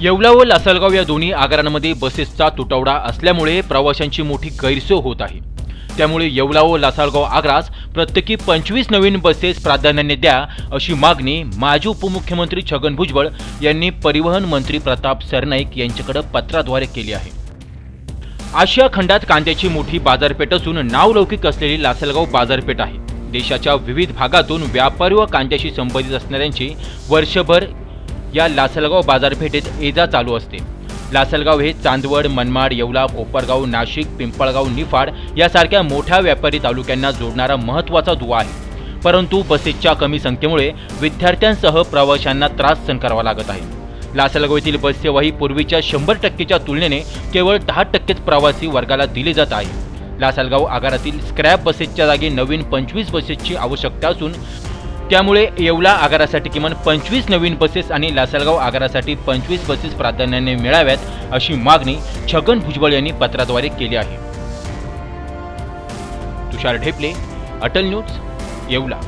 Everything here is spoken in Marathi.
येवला व लासलगाव या दोन्ही आगारांमध्ये बसेसचा तुटवडा असल्यामुळे प्रवाशांची मोठी गैरसोय होत आहे. त्यामुळे येवला व लासलगाव आग्रास प्रत्येकी पंचवीस नवीन बसेस प्राधान्याने द्या अशी मागणी माजी उपमुख्यमंत्री छगन भुजबळ यांनी परिवहन मंत्री प्रताप सरनाईक यांच्याकडे पत्राद्वारे केली आहे. आशिया खंडात कांद्याची मोठी बाजारपेठ असून नावलौकिक असलेली लासलगाव बाजारपेठ आहे. देशाच्या विविध भागातून व्यापारी व कांद्याशी संबंधित असणाऱ्यांची वर्षभर या लासलगाव बाजारपेठेत एजा चालू असते. लासलगाव हे चांदवड मनमाड येवला कोपरगाव नाशिक पिंपळगाव निफाड यासारख्या मोठ्या व्यापारी तालुक्यांना जोडणारा महत्त्वाचा दुवा आहे. परंतु बसेसच्या कमी संख्येमुळे विद्यार्थ्यांसह प्रवाशांना त्रास सहन करावा लागत आहे. लासलगाव येथील बस सेवा ही पूर्वीच्या शंभर टक्केच्या तुलनेने केवळ दहा टक्केच प्रवासी वर्गाला दिली जात आहे. लासलगाव आगारातील स्क्रॅप बसेसच्या जागी नवीन पंचवीस बसेसची आवश्यकता असून त्यामुळे येवला आगारासाठी किमान पंचवीस नवीन बसेस आणि लासलगाव आगारासाठी पंचवीस बसेस प्राधान्याने मिळाव्यात अशी मागणी छगन भुजबळ यांनी पत्राद्वारे केली आहे. तुषार ढेपले अटल न्यूज येवला.